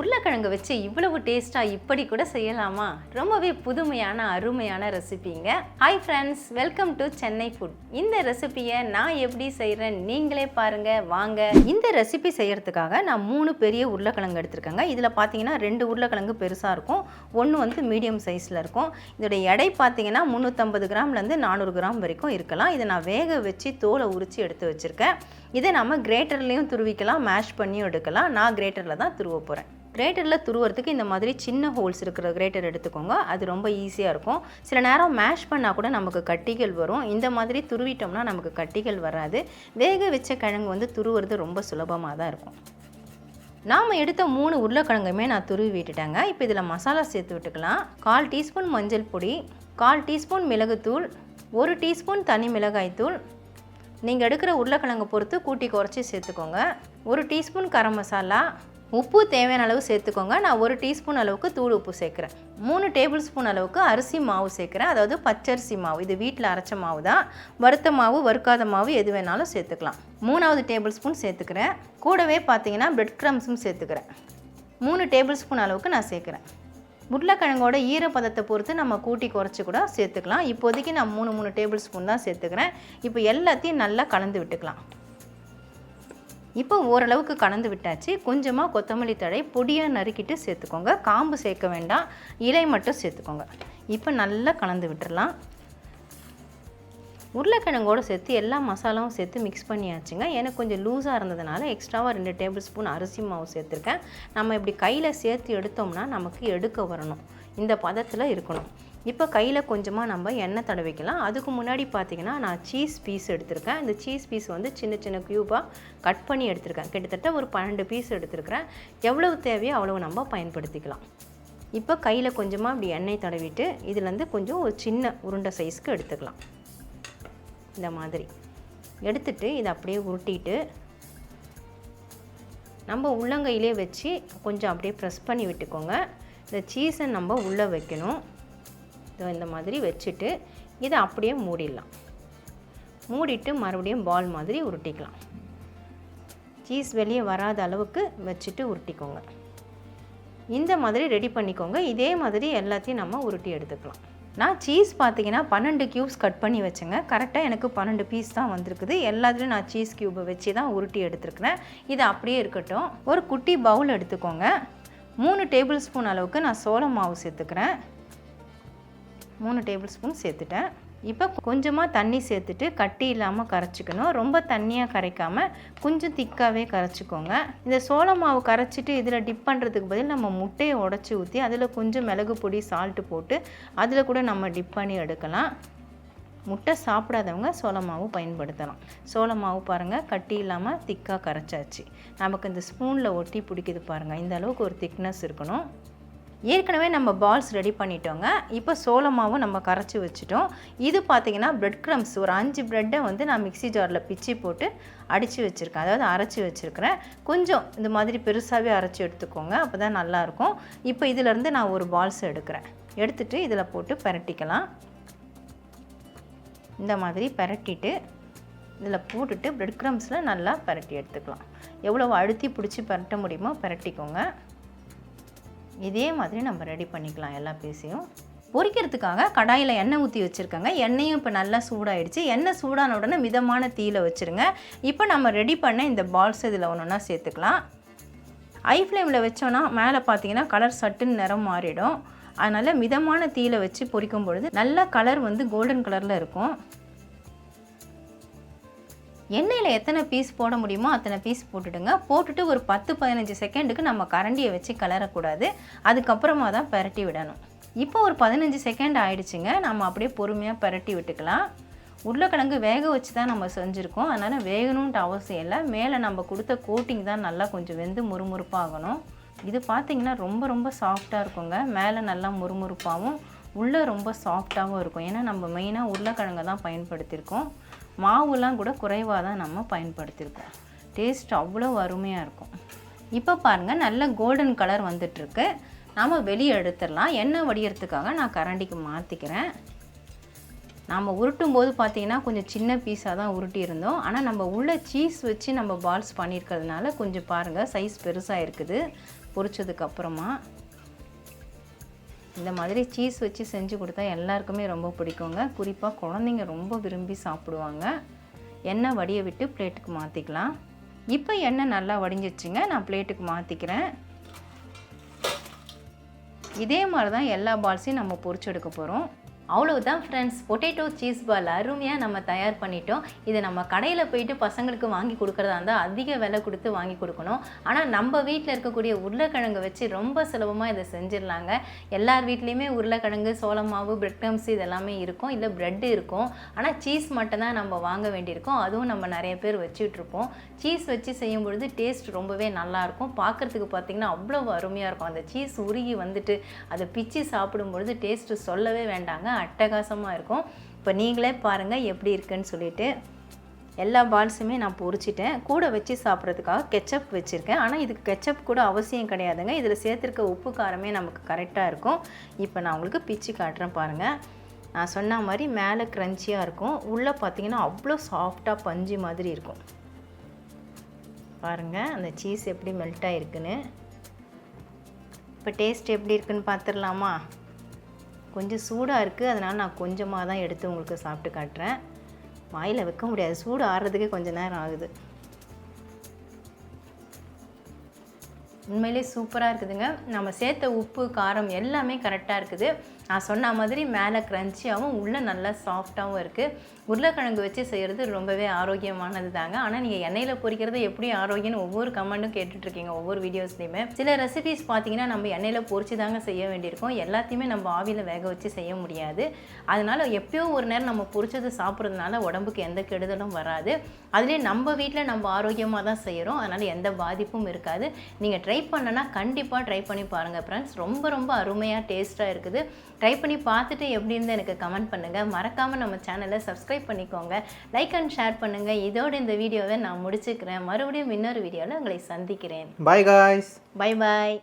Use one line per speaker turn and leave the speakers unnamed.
உருளைக்கிழங்கு வச்சு இவ்வளவு டேஸ்ட்டாக இப்படி கூட செய்யலாமா? ரொம்பவே புதுமையான அருமையான ரெசிபிங்க. Hi friends welcome to Chennai food இந்த ரெசிபியை நான் எப்படி செய்கிறேன் நீங்களே பாருங்க வாங்க. இந்த ரெசிபி செய்யறதுக்காக நான் மூணு பெரிய உருளைக்கிழங்கு எடுத்திருக்கேங்க. இதில் பார்த்தீங்கன்னா ரெண்டு உருளைக்கிழங்கு பெருசாக இருக்கும். ஒன்று வந்து மீடியம் சைஸில் இருக்கும். இதோடைய எடை பார்த்தீங்கன்னா முந்நூற்றம்பது கிராம்லேருந்து நானூறு கிராம் வரைக்கும் இருக்கலாம். இதை நான் வேக வச்சு தோலை உரித்து எடுத்து வச்சுருக்கேன். இதை நம்ம கிரேட்டர்லேயும் துருவிக்கலாம் மேஷ் பண்ணியும் எடுக்கலாம். நான் கிரேட்டரில் தான் துருவ போகிறேன் கிரேட்டரில் துருவுறதுக்கு இந்த மாதிரி சின்ன ஹோல்ஸ் இருக்கிற கிரேட்டர் எடுத்துக்கோங்க. அது ரொம்ப ஈஸியாக இருக்கும். சில நேரம் மேஷ் பண்ணால் கூட நமக்கு கட்டிகள் வரும். இந்த மாதிரி துருவிட்டோம்னா நமக்கு கட்டிகள் வராது. வேக வச்ச கிழங்கு வந்து துருவுறது ரொம்ப சுலபமாக தான் இருக்கும். நாம் எடுத்த மூணு உருளைக்கிழங்குமே நான் துருவி விட்டுட்டேங்க. இப்போ இதில் மசாலா சேர்த்து விட்டுக்கலாம். கால் டீஸ்பூன் மஞ்சள் பொடி கால் டீஸ்பூன் மிளகுத்தூள் ஒரு டீஸ்பூன் தனி மிளகாய்த்தூள் நீங்கள் எடுக்கிற உருளைக்கிழங்கு பொறுத்து கூட்டி குறைச்சி சேர்த்துக்கோங்க. ஒரு டீஸ்பூன் கரம் மசாலா உப்பு தேவையான அளவு சேர்த்துக்கோங்க. நான் ஒரு டீஸ்பூன் அளவுக்கு தூள் உப்பு சேர்க்குறேன். மூணு டேபிள் ஸ்பூன் அளவுக்கு அரிசி மாவு சேர்க்குறேன். அதாவது பச்சரிசி மாவு. இது வீட்டில் அரைச்ச மாவு தான். வறுத்த மாவு வறுக்காத மாவு எது வேணாலும் சேர்த்துக்கலாம். மூணாவது டேபிள் ஸ்பூன் சேர்த்துக்கிறேன். கூடவே பார்த்தீங்கன்னா பிரெட் க்ரம்ஸும் சேர்த்துக்கிறேன். மூணு டேபிள் ஸ்பூன் அளவுக்கு நான் சேர்க்குறேன். உருளைக்கிழங்கோட ஈரப்பதத்தை பொறுத்து நம்ம கூட்டி குறைச்சி கூட சேர்த்துக்கலாம். இப்போதைக்கு நான் மூணு மூணு டேபிள் ஸ்பூன் தான் சேர்த்துக்கிறேன். இப்போ எல்லாத்தையும் நல்லா கலந்து விட்டுக்கலாம். இப்போ ஓரளவுக்கு கலந்து விட்டாச்சு. கொஞ்சமாக கொத்தமல்லி தழை பொடியாக நறுக்கிட்டு சேர்த்துக்கோங்க. காம்பு சேர்க்க வேண்டாம். இலை மட்டும் சேர்த்துக்கோங்க. இப்போ நல்லா கலந்து விட்டுடலாம் உருளைக்கிழங்கோடு சேர்த்து எல்லா மசாலாவும் சேர்த்து மிக்ஸ் பண்ணியாச்சுங்க. எனக்கு கொஞ்சம் லூஸாக இருந்ததுனால எக்ஸ்ட்ராவாக ரெண்டு டேபிள் ஸ்பூன் அரிசி மாவு சேர்த்துருக்கேன். நம்ம இப்படி கையில் சேர்த்து எடுத்தோம்னா நமக்கு எடுக்க வரணும். இந்த பதத்தில் இருக்கணும். இப்போ கையில் கொஞ்சமாக நம்ம எண்ணெய் தடவிக்கலாம். அதுக்கு முன்னாடி பார்த்தீங்கன்னா நான் சீஸ் பீஸ் எடுத்திருக்கேன். இந்த சீஸ் பீஸ் வந்து சின்ன சின்ன க்யூபாக கட் பண்ணி எடுத்திருக்கேன். கிட்டத்தட்ட ஒரு பன்னெண்டு பீஸ் எடுத்திருக்கிறேன். எவ்வளவு தேவையோ அவ்வளவு நம்ம பயன்படுத்திக்கலாம். இப்போ கையில் கொஞ்சமாக அப்படி எண்ணெய் தடவிட்டு இதுலேருந்து கொஞ்சம் ஒரு சின்ன உருண்டை சைஸ்க்கு எடுத்துக்கலாம். இந்த மாதிரி. எடுத்துட்டு இதை அப்படியே உருட்டிட்டு நம்ம உள்ளங்கையிலே வச்சு கொஞ்சம் அப்படியே ப்ரெஸ் பண்ணி விட்டுக்கோங்க. இந்த சீஸை நம்ம உள்ளே வைக்கணும். இந்த மாதிரி வச்சுட்டு இதை அப்படியே மூடிடலாம். மூடிட்டு மறுபடியும் பால் மாதிரி உருட்டிக்கலாம். சீஸ் வெளியே வராத அளவுக்கு வச்சுட்டு உருட்டிக்கோங்க. இந்த மாதிரி ரெடி பண்ணிக்கோங்க. இதே மாதிரி எல்லாத்தையும் நம்ம உருட்டி எடுத்துக்கலாம். நான் சீஸ் பார்த்தீங்கன்னா பன்னெண்டு க்யூப்ஸ் கட் பண்ணி வச்சேங்க. கரெக்டாக எனக்கு பன்னெண்டு பீஸ் தான் வந்திருக்குது. எல்லாத்துலேயும் நான் சீஸ் க்யூபை வச்சு தான் உருட்டி எடுத்துருக்கிறேன். இது அப்படியே இருக்கட்டும். ஒரு குட்டி பவுல் எடுத்துக்கோங்க. மூணு டேபிள் ஸ்பூன் அளவுக்கு நான் சோள மாவு சேர்த்துக்கிறேன். மூணு டேபிள் ஸ்பூன் சேர்த்துட்டேன். இப்போ கொஞ்சமாக தண்ணி சேர்த்துட்டு கட்டி இல்லாமல் கரைச்சிக்கணும். ரொம்ப தண்ணியாக கரைக்காமல் கொஞ்சம் திக்காகவே கரைச்சிக்கோங்க. இந்த சோள மாவு கரைச்சிட்டு இதில் டிப் பண்ணுறதுக்கு பதில் நம்ம முட்டையை உடச்சி ஊற்றி அதில் கொஞ்சம் மிளகு பொடி சால்ட்டு போட்டு அதில் கூட நம்ம டிப் பண்ணி எடுக்கலாம். முட்டை சாப்பிடாதவங்க சோள மாவு பயன்படுத்தலாம். சோள மாவு பாருங்கள் கட்டி இல்லாமல் திக்காக கரைச்சாச்சு. நமக்கு இந்த ஸ்பூனில் ஒட்டி பிடிக்குது பாருங்கள் இந்த அளவுக்கு ஒரு திக்னஸ் இருக்கணும். ஏற்கனவே நம்ம பால்ஸ் ரெடி பண்ணிட்டோங்க. இப்போ சோளமாவும் நம்ம கரைச்சி வச்சுட்டோம். இது பார்த்திங்கன்னா ப்ரெட் க்ரம்ஸ் ஒரு அஞ்சு ப்ரெட்டை வந்து நான் மிக்ஸி ஜாரில் பிச்சு போட்டு அடித்து வச்சுருக்கேன். அதாவது அரைச்சி வச்சுருக்கிறேன். கொஞ்சம் இந்த மாதிரி பெருசாகவே அரைச்சி எடுத்துக்கோங்க. அப்போ தான் நல்லாயிருக்கும். இப்போ இதிலேருந்து நான் ஒரு பால்ஸ் எடுக்கிறேன். எடுத்துகிட்டு இதில் போட்டு பரட்டிக்கலாம். இந்த மாதிரி பரட்டிட்டு இதில் போட்டுட்டு ப்ரெட் க்ரம்ஸில் நல்லா பரட்டி எடுத்துக்கலாம். எவ்வளோ அழுத்தி பிடிச்சி பரட்ட முடியுமோ பரட்டிக்கோங்க. இதே மாதிரி நம்ம ரெடி பண்ணிக்கலாம் எல்லா பீஸையும். பொரிக்கிறதுக்காக கடாயில் எண்ணெய் ஊற்றி வச்சுருக்கேங்க. எண்ணெயும் இப்போ நல்லா சூடாயிடுச்சு. எண்ணெய் சூடான உடனே மிதமான தீயில் வச்சுருங்க. இப்போ நம்ம ரெடி பண்ண இந்த பால்ஸ் இதில் ஒன்று ஒன்றா சேர்த்துக்கலாம் ஐ ஃப்ளேமில் வச்சோன்னா மேலே பார்த்தீங்கன்னா கலர் சட்டுன்னு நிறம் மாறிடும். அதனால் மிதமான தீயில் வச்சு பொரிக்கும் பொழுது நல்ல கலர் வந்து கோல்டன் கலரில் இருக்கும். எண்ணெயில் எத்தனை பீஸ் போட முடியுமோ அத்தனை பீஸ் போட்டுடுங்க. போட்டுட்டு ஒரு பத்து பதினஞ்சு செகண்டுக்கு நம்ம கரண்டியை வச்சு கிளறக்கூடாது. அதுக்கப்புறமா தான் பரட்டி விடணும். இப்போ ஒரு பதினஞ்சு செகண்ட் ஆயிடுச்சுங்க. நம்ம அப்படியே பொறுமையாக பரட்டி விட்டுக்கலாம். உருளைக்கிழங்கு வேக வச்சு தான் நம்ம செஞ்சுருக்கோம். அதனால் வேகணுன்ட்டு அவசியம் இல்லை. மேலே நம்ம கொடுத்த கோட்டிங் தான் நல்லா கொஞ்சம் வெந்து முறுமுறுப்பாகணும். இது பார்த்திங்கன்னா ரொம்ப ரொம்ப சாஃப்டாக இருக்குங்க. மேலே நல்லா முறுமுறுப்பாகவும் உள்ளே ரொம்ப சாஃப்டாகவும் இருக்கும். ஏன்னா நம்ம மெயினாக உருளைக்கிழங்கை தான் பயன்படுத்தியிருக்கோம். மாவுலாம் கூட குறைவாக தான் நம்ம பயன்படுத்தியிருக்கோம் டேஸ்ட் அவ்வளோ அருமையாக இருக்கும். இப்போ பாருங்கள் நல்ல கோல்டன் கலர் வந்துட்டுருக்கு. நாம் வெளியே எடுத்துடலாம். எண்ணெய் வடிகிறதுக்காக நான் கரண்டிக்கு மாற்றிக்கிறேன் நாம் உருட்டும் போது பார்த்திங்கன்னா கொஞ்சம் சின்ன பீஸாக தான் உருட்டி இருந்தோம். ஆனால் நம்ம உள்ள சீஸ் வச்சு நம்ம பால்ஸ் பண்ணியிருக்கிறதுனால கொஞ்சம் பாருங்கள் சைஸ் பெருசாக இருக்குது. பொரிச்சதுக்கப்புறமா இந்த மாதிரி சீஸ் வச்சு செஞ்சு கொடுத்தா எல்லாருக்குமே ரொம்ப பிடிக்குங்க. குறிப்பாக குழந்தைங்க ரொம்ப விரும்பி சாப்பிடுவாங்க. எண்ணெய் வடிய விட்டு பிளேட்டுக்கு மாற்றிக்கலாம் இப்போ எண்ணெய் நல்லா வடிஞ்சிச்சுங்க நான் பிளேட்டுக்கு மாற்றிக்கிறேன் இதே மாதிரி தான் எல்லா பால்ஸையும் நம்ம பொரிச்சு எடுக்க போகிறோம் அவ்வளவுதான் ஃப்ரெண்ட்ஸ் பொட்டேட்டோ சீஸ் பால் அருமையாக நம்ம தயார் பண்ணிட்டோம். இதை நம்ம கடையில் போயிட்டு பசங்களுக்கு வாங்கி கொடுக்குறதா இருந்தால் அதிக விலை கொடுத்து வாங்கி கொடுக்கணும். ஆனால் நம்ம வீட்டில் இருக்கக்கூடிய உருளைக்கிழங்கு வச்சு ரொம்ப சுலபமாக இதை செஞ்சிடலாங்க. எல்லார் வீட்லேயுமே உருளைக்கிழங்கு சோளம் மாவு பிரெட் இதெல்லாமே இருக்கும். இல்லை ப்ரெட்டு இருக்கும். ஆனால் சீஸ் மட்டும்தான் நம்ம வாங்க வேண்டியிருக்கும். அதுவும் நம்ம நிறைய பேர் வச்சுட்ருப்போம் சீஸ் வச்சு செய்யும் பொழுது டேஸ்ட் ரொம்பவே நல்லாயிருக்கும் பார்க்குறதுக்கு பார்த்திங்கன்னா அவ்வளோ அருமையாக இருக்கும். அந்த சீஸ் உருகி வந்துட்டு அதை பிச்சு சாப்பிடும் பொழுது டேஸ்ட்டு சொல்லவே வேண்டாங்க. அட்டகாசமாக இருக்கும். இப்போ நீங்களே பாருங்கள் எப்படி இருக்குன்னு சொல்லிட்டு எல்லா பால்ஸுமே நான் பொரிச்சிட்டேன். கூட வச்சு சாப்பிட்றதுக்காக கெச்சப் வச்சுருக்கேன். ஆனால் இதுக்கு கெச்சப் கூட அவசியம் கிடையாதுங்க. இதில் சேர்த்துருக்க உப்பு காரமே நமக்கு கரெக்டாக இருக்கும். இப்போ நான் உங்களுக்கு பிச்சு காட்டுறேன் பாருங்கள் நான் சொன்ன மாதிரி மேலே க்ரன்ச்சியாக இருக்கும். உள்ளே பார்த்தீங்கன்னா அவ்வளோ சாஃப்டாக பஞ்சு மாதிரி இருக்கும். பாருங்கள் அந்த சீஸ் எப்படி மெல்ட் ஆகிருக்குன்னு இப்போ டேஸ்ட் எப்படி இருக்குன்னு பார்த்துடலாமா கொஞ்சம் சூடாக இருக்குது அதனால் நான் கொஞ்சமாக தான் எடுத்து உங்களுக்கு சாப்பிட்டு காட்டுறேன். வாயில் வைக்க முடியாது சூடு ஆறுறதுக்கே கொஞ்ச நேரம் ஆகுது. உண்மையிலே சூப்பராக இருக்குதுங்க. நம்ம சேர்த்த உப்பு காரம் எல்லாமே கரெக்டாக இருக்குது. நான் சொன்ன மாதிரி மேலே க்ரன்ச்சியாகவும் உள்ளே நல்லா சாஃப்டாகவும் இருக்குது உருளைக்கிழங்கு வச்சு செய்கிறது ரொம்பவே ஆரோக்கியமானது தாங்க ஆனால் நீங்கள் எண்ணெயில் பொரிக்கிறது எப்படி ஆரோக்கியம்னு ஒவ்வொரு கமெண்ட்டும் கேட்டுட்ருக்கீங்க ஒவ்வொரு வீடியோஸ்லையுமே. சில ரெசிபிஸ் பார்த்தீங்கன்னா நம்ம எண்ணெயில் பொரிச்சு தாங்க செய்ய வேண்டியிருக்கும். எல்லாத்தையுமே நம்ம ஆவியில் வேக வச்சு செய்ய முடியாது. அதனால் எப்பயோ ஒரு நேரம் நம்ம பொரிச்சது சாப்பிட்றதுனால உடம்புக்கு எந்த கெடுதலும் வராது. அதுலேயே நம்ம வீட்டில் நம்ம ஆரோக்கியமாக தான் செய்கிறோம் அதனால் எந்த பாதிப்பும் இருக்காது. நீங்கள் ட்ரை பண்ணனா கண்டிப்பாக ட்ரை பண்ணி பாருங்கள் ஃப்ரெண்ட்ஸ் ரொம்ப ரொம்ப அருமையாக டேஸ்ட்டாக இருக்குது. ட்ரை பண்ணி பார்த்துட்டு எப்படி இருந்து எனக்கு கமெண்ட் பண்ணுங்கள் மறக்காமல் நம்ம சேனலை சப்ஸ்கிரைப் பண்ணிக்கோங்க. லைக் அண்ட் ஷேர் பண்ணுங்கள் இதோட இந்த வீடியோவை நான் முடிச்சுக்கிறேன். மறுபடியும் இன்னொரு வீடியோவில் உங்களை சந்திக்கிறேன்.
Bye guys.
Bye bye